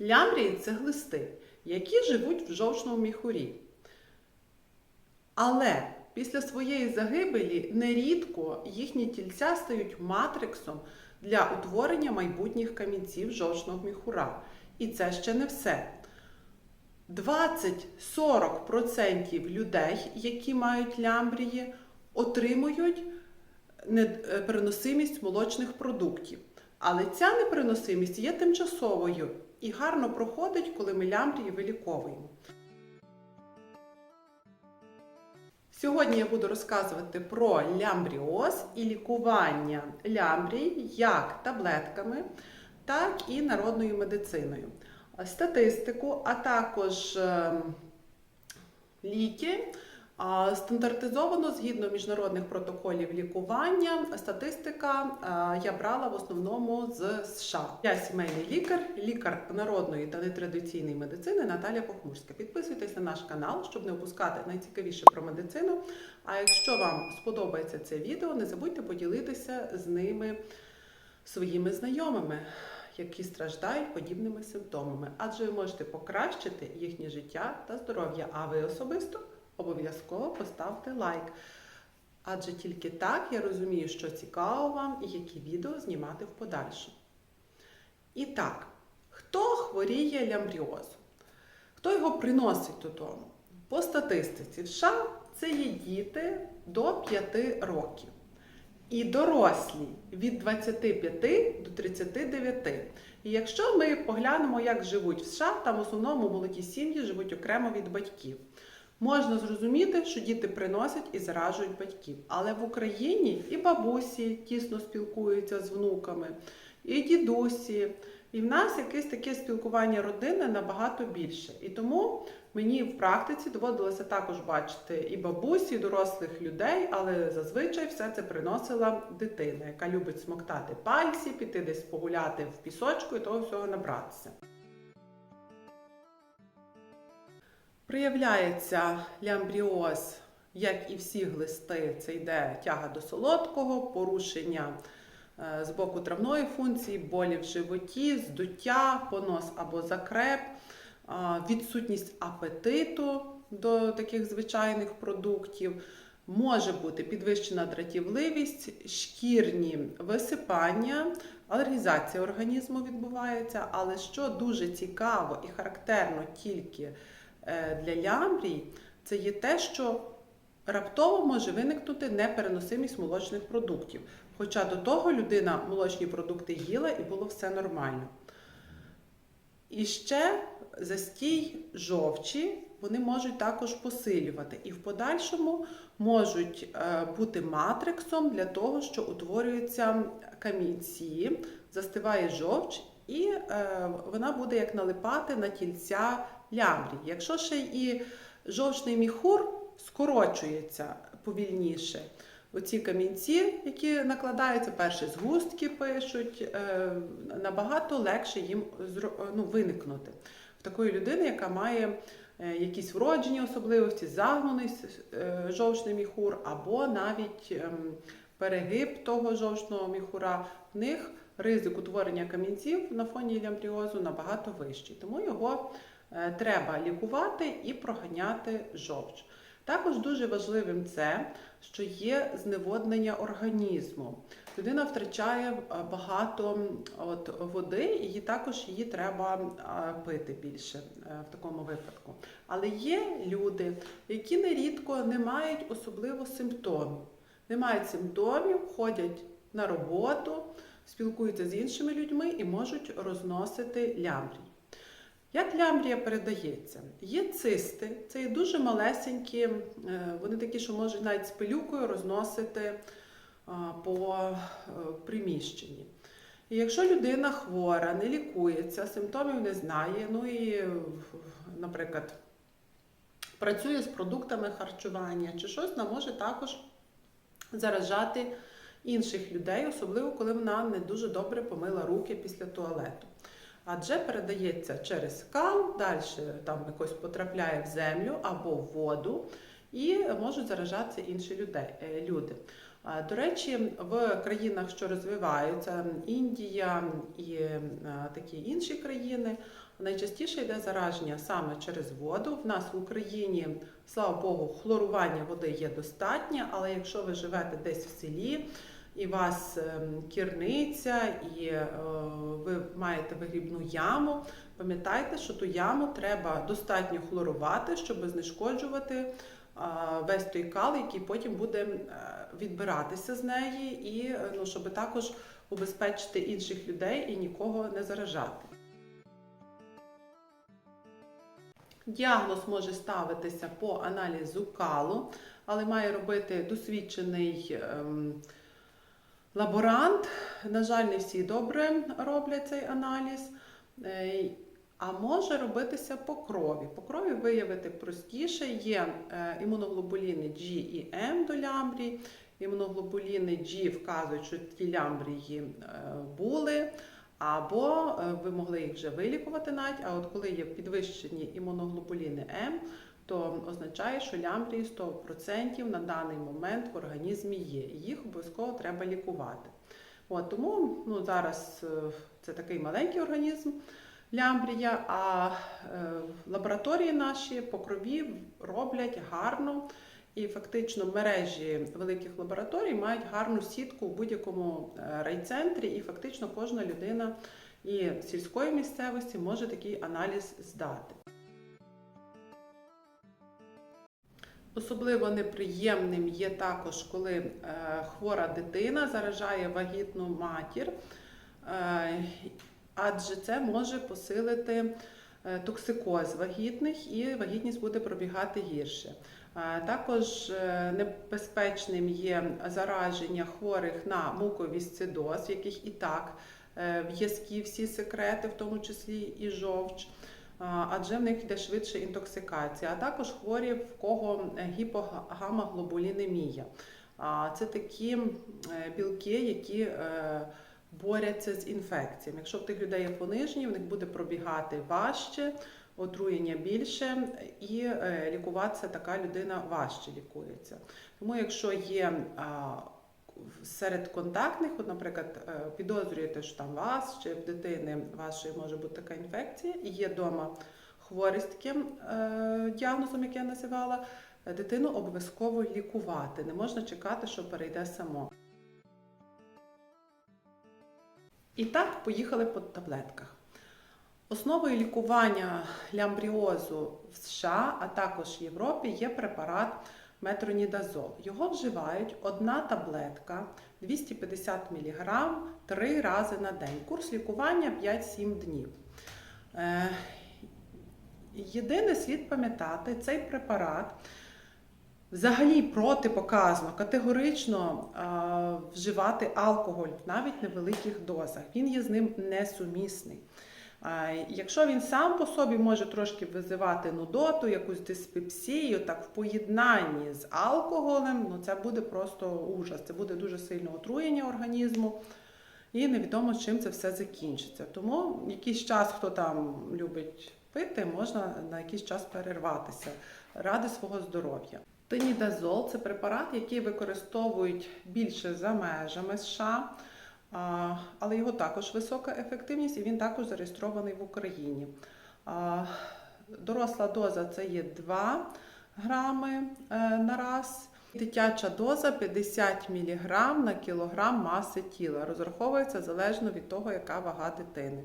Лямрії це глисти, які живуть в жовчному міхурі. Але після своєї загибелі нерідко їхні тільця стають матриксом для утворення майбутніх камінців жовчного міхура. І це ще не все. 20-40% людей, які мають лямбрії, отримують непереносимість молочних продуктів. Але ця непереносимість є тимчасовою і гарно проходить, коли ми лямбрії виліковуємо. Сьогодні я буду розказувати про лямбріоз і лікування лямбрій як таблетками, так і народною медициною. Статистику, а також ем, ліки. Стандартизовано згідно міжнародних протоколів лікування. Статистика я брала в основному з США. Я сімейний лікар, лікар народної та нетрадиційної медицини Наталя Похмурська. Підписуйтесь на наш канал, щоб не опускати найцікавіше про медицину. А якщо вам сподобається це відео, не забудьте поділитися з ними своїми знайомими, які страждають подібними симптомами, адже ви можете покращити їхнє життя та здоров'я. А ви особисто обов'язково поставте лайк. Адже тільки так я розумію, що цікаво вам і які відео знімати в подальшому. І так, хто хворіє лямбріозом? Хто його приносить додому? По статистиці, в США це є діти до 5 років. І дорослі від 25 до 39. І якщо ми поглянемо, як живуть в США, там в основному молоді сім'ї живуть окремо від батьків. Можна зрозуміти, що діти приносять і заражують батьків. Але в Україні і бабусі тісно спілкуються з внуками, і дідусі. І в нас якесь таке спілкування родини набагато більше. І тому мені в практиці доводилося також бачити і бабусі, і дорослих людей, але зазвичай все це приносила дитина, яка любить смоктати пальці, піти десь погуляти в пісочку і того всього набратися. Проявляється лямбріоз, як і всі глисти, це йде тяга до солодкого, порушення е, з боку травної функції, болі в животі, здуття, понос або закреп, е, відсутність апетиту до таких звичайних продуктів. Може бути підвищена дратівливість, шкірні висипання, алергізація організму відбувається, але що дуже цікаво і характерно тільки для лямбрій, це є те, що раптово може виникнути непереносимість молочних продуктів. Хоча до того людина молочні продукти їла і було все нормально. І ще застій жовчі вони можуть також посилювати і в подальшому можуть е, бути матриксом для того, що утворюються камінці, застиває жовч, і е, вона буде як налипати на тільця лямбрій. Якщо ще і жовчний міхур скорочується повільніше. Оці камінці, які накладаються, перші згустки пишуть, е, набагато легше їм ну, виникнути в такої людини, яка має е, якісь вроджені особливості, загнений е, жовчний міхур, або навіть ем, перегиб того жовчного міхура, в них ризик утворення камінців на фоні лямбріозу набагато вищий. Тому його треба лікувати і проганяти жовч. Також дуже важливим це, що є зневоднення організму. Людина втрачає багато от, води, і також її треба пити більше в такому випадку. Але є люди, які нерідко не мають особливо симптомів. Не мають симптомів, ходять на роботу, спілкуються з іншими людьми і можуть розносити лямбрій. Як лямбрія передається? Є цисти, це є дуже малесенькі, вони такі, що можуть навіть з пилюкою розносити по приміщенні. І якщо людина хвора, не лікується, симптомів не знає, ну і, наприклад, працює з продуктами харчування чи щось, вона може також заражати інших людей, особливо коли вона не дуже добре помила руки після туалету адже передається через кал, далі там якось потрапляє в землю або в воду, і можуть заражатися інші люди. До речі, в країнах, що розвиваються, Індія і такі інші країни, Найчастіше йде зараження саме через воду. В нас в Україні, слава Богу, хлорування води є достатнє, але якщо ви живете десь в селі, і вас ем, кірниця, і е, ви маєте вигрібну яму, пам'ятайте, що ту яму треба достатньо хлорувати, щоб знешкоджувати весь той кал, який потім буде е, відбиратися з неї, і е, ну, щоб також убезпечити інших людей і нікого не заражати. Діагноз може ставитися по аналізу калу, але має робити досвідчений ем, лаборант. На жаль, не всі добре роблять цей аналіз. Е, А може робитися по крові. По крові виявити простіше. Є е, імуноглобуліни G і M до лямбрії. Імуноглобуліни G вказують, що ті лямбрії е, були. Або е, ви могли їх вже вилікувати навіть, а от коли є підвищені імуноглобуліни М, то означає, що лямбрії 100% на даний момент в організмі є. І їх обов'язково треба лікувати. От, тому ну, зараз е, це такий маленький організм лямбрія, а е, лабораторії наші по крові роблять гарно. І фактично мережі великих лабораторій мають гарну сітку у будь-якому е, райцентрі, і фактично кожна людина і сільської місцевості може такий аналіз здати. Особливо неприємним є також, коли е, хвора дитина заражає вагітну матір, е, адже це може посилити токсикоз вагітних і вагітність буде пробігати гірше. Е, Також е, небезпечним є зараження хворих на муковісцидоз, в яких і так е, в'язкі всі секрети, в тому числі і жовч, адже в них йде швидше інтоксикація, а також хворі, в кого гіпогамаглобулінемія. А, Це такі е, білки, які е, борються з інфекціями. Якщо в тих людей є понижені, в них буде пробігати важче, отруєння більше, і е, лікуватися така людина важче лікується. Тому, якщо є серед контактних, наприклад, е, підозрюєте, що там вас чи в дитини вашої може бути така інфекція, і є вдома хворий з таким е, діагнозом, як я називала, дитину обов'язково лікувати. Не можна чекати, що перейде само. І так, поїхали по таблетках. Основою лікування лямбріозу в США, а також в Європі, є препарат метронідазол. Його вживають одна таблетка 250 мг три рази на день. Курс лікування 5-7 днів. Е, Єдине слід пам'ятати, цей препарат взагалі протипоказано категорично е, вживати алкоголь навіть в невеликих дозах. Він є з ним несумісний. Якщо він сам по собі може трошки визивати нудоту, якусь диспепсію, так в поєднанні з алкоголем, ну це буде просто ужас, це буде дуже сильне отруєння організму, і невідомо чим це все закінчиться. Тому якийсь час, хто там любить пити, можна на якийсь час перерватися ради свого здоров'я. Тинідазол це препарат, який використовують більше за межами США. Але його також висока ефективність і він також зареєстрований в Україні. Доросла доза це є 2 грами е, на раз. Дитяча доза 50 мг на кілограм маси тіла. Розраховується залежно від того, яка вага дитини.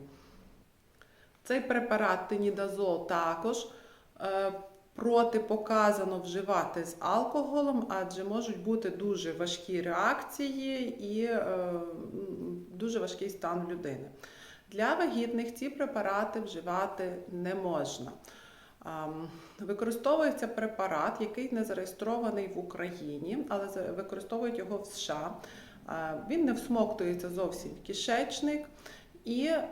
Цей препарат тинідазол також е, протипоказано вживати з алкоголем, адже можуть бути дуже важкі реакції і е, дуже важкий стан людини. Для вагітних ці препарати вживати не можна. Використовується препарат, який не зареєстрований в Україні, але використовують його в США. Він не всмоктується зовсім в кишечник, і е,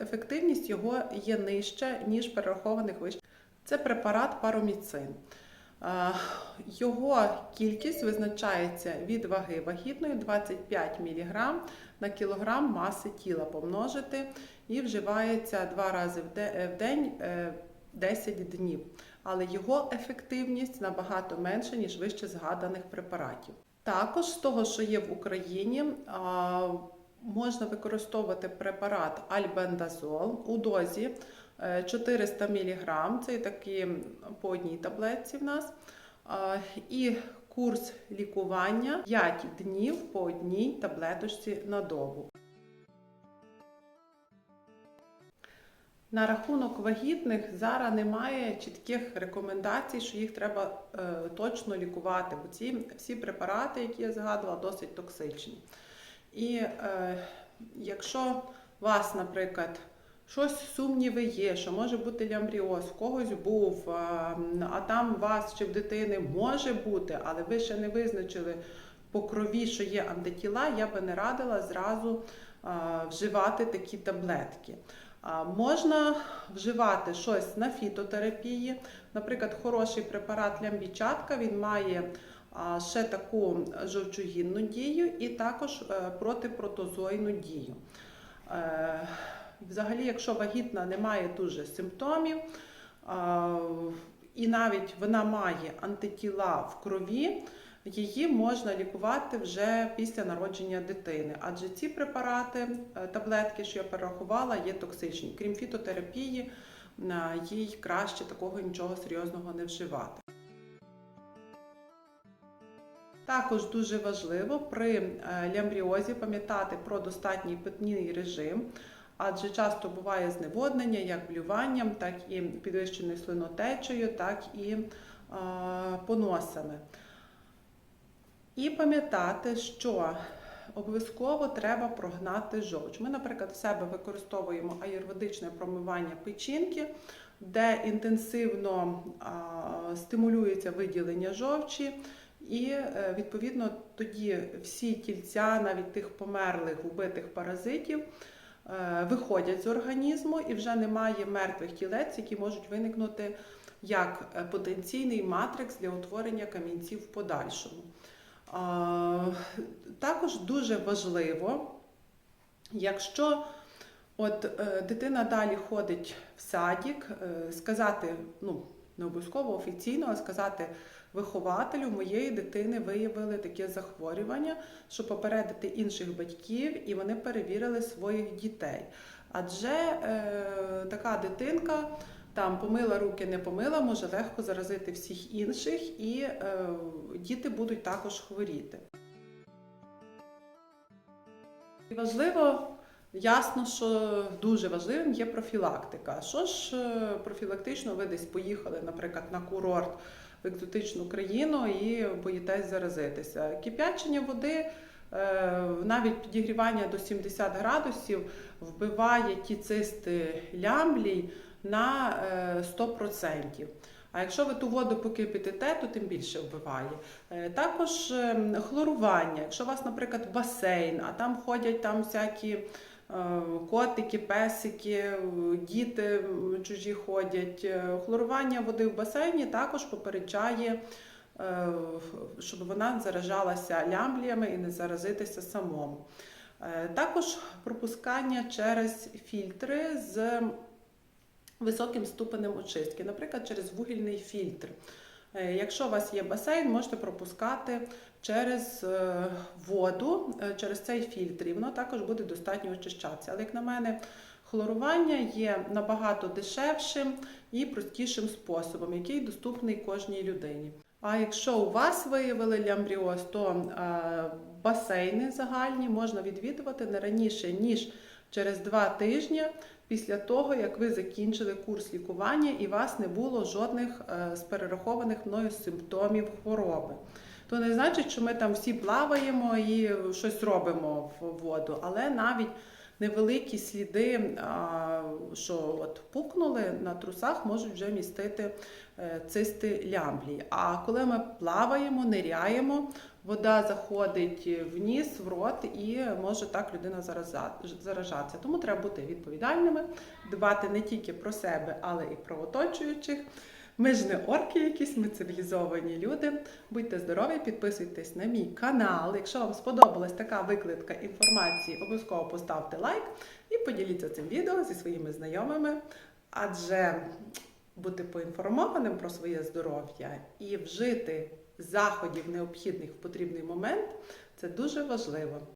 ефективність його є нижча, ніж перерахованих вище. Це препарат пароміцин. Е, Його кількість визначається від ваги вагітної 25 мг на кілограм маси тіла помножити і вживається два рази в е, день е, 10 днів. Але його ефективність набагато менша, ніж вище згаданих препаратів. Також з того, що є в Україні, можна використовувати препарат альбендазол у дозі е, 400 мг, це такі по одній таблетці в нас. І курс лікування 5 днів по одній таблеточці на добу. На рахунок вагітних зараз немає чітких рекомендацій, що їх треба е, точно лікувати, бо ці всі препарати, які я згадувала, досить токсичні. І е, якщо вас, наприклад, щось сумніви є, що може бути лямбріоз, когось був, а, там вас чи в дитини може бути, але ви ще не визначили по крові, що є антитіла, я би не радила зразу вживати такі таблетки. Можна вживати щось на фітотерапії. Наприклад, хороший препарат лямбічатка, він має ще таку жовчогінну дію і також е, протипротозойну дію. Взагалі, якщо вагітна не має дуже симптомів, і навіть вона має антитіла в крові, її можна лікувати вже після народження дитини. Адже ці препарати, е, таблетки, що я перерахувала, є токсичні. Крім фітотерапії, е, їй краще такого нічого серйозного не вживати. Також дуже важливо при е, лямбріозі пам'ятати про достатній питний режим, адже часто буває зневоднення як блюванням, так і підвищеною слинотечею, так і е, поносами. І пам'ятати, що обов'язково треба прогнати жовч. Ми, наприклад, в себе використовуємо аюрведичне промивання печінки, де інтенсивно стимулюється виділення жовчі. І е, відповідно тоді всі тільця, навіть тих померлих вбитих паразитів, виходять з організму і вже немає мертвих тілець, які можуть виникнути як е, потенційний матрикс для утворення камінців в подальшому. Також дуже важливо, якщо от е, дитина далі ходить в садік, е, сказати, ну, не обов'язково офіційно, а сказати вихователю моєї дитини виявили таке захворювання, щоб попередити інших батьків, і вони перевірили своїх дітей. Адже е, така дитинка там помила руки, не помила, може легко заразити всіх інших, і е, діти будуть також хворіти. І важливо, ясно, що дуже важливим є профілактика. Що ж е, профілактично ви десь поїхали, наприклад, на курорт в екзотичну країну і боїтесь заразитися? Кип'ячення води. е, Навіть підігрівання до 70 градусів вбиває ті цисти лямблій на е, 100%. А якщо ви ту воду покипітите, то тим більше вбиває. Е, Також ем, хлорування. Якщо у вас, наприклад, басейн, а там ходять там всякі е, котики, песики, е, діти чужі ходять. е, Хлорування води в басейні також попереджає, е, щоб вона заражалася лямбліями і не заразитися самому. Е, Також пропускання через фільтри з високим ступенем очистки, наприклад, через вугільний фільтр. Е, Якщо у вас є басейн, можете пропускати через е, воду, е, через цей фільтр, і воно також буде достатньо очищатися. Але, як на мене, хлорування є набагато дешевшим і простішим способом, який доступний кожній людині. А якщо у вас виявили лямбріоз, то е, басейни загальні можна відвідувати не раніше, ніж через два тижні після того, як ви закінчили курс лікування і вас не було жодних з перерахованих мною симптомів хвороби. То не значить, що ми там всі плаваємо і щось робимо в воду, але навіть невеликі сліди, що от пукнули на трусах, можуть вже містити е, цисти лямблії. А коли ми плаваємо, ниряємо, вода заходить в ніс, в рот і може так людина заражатися. Тому треба бути відповідальними, дбати не тільки про себе, але і про оточуючих. Ми ж не орки якісь, ми цивілізовані люди. Будьте здорові, підписуйтесь на мій канал. Якщо вам сподобалась така викладка інформації, обов'язково поставте лайк і поділіться цим відео зі своїми знайомими. Адже бути поінформованим про своє здоров'я і вжити заходів необхідних в потрібний момент це дуже важливо.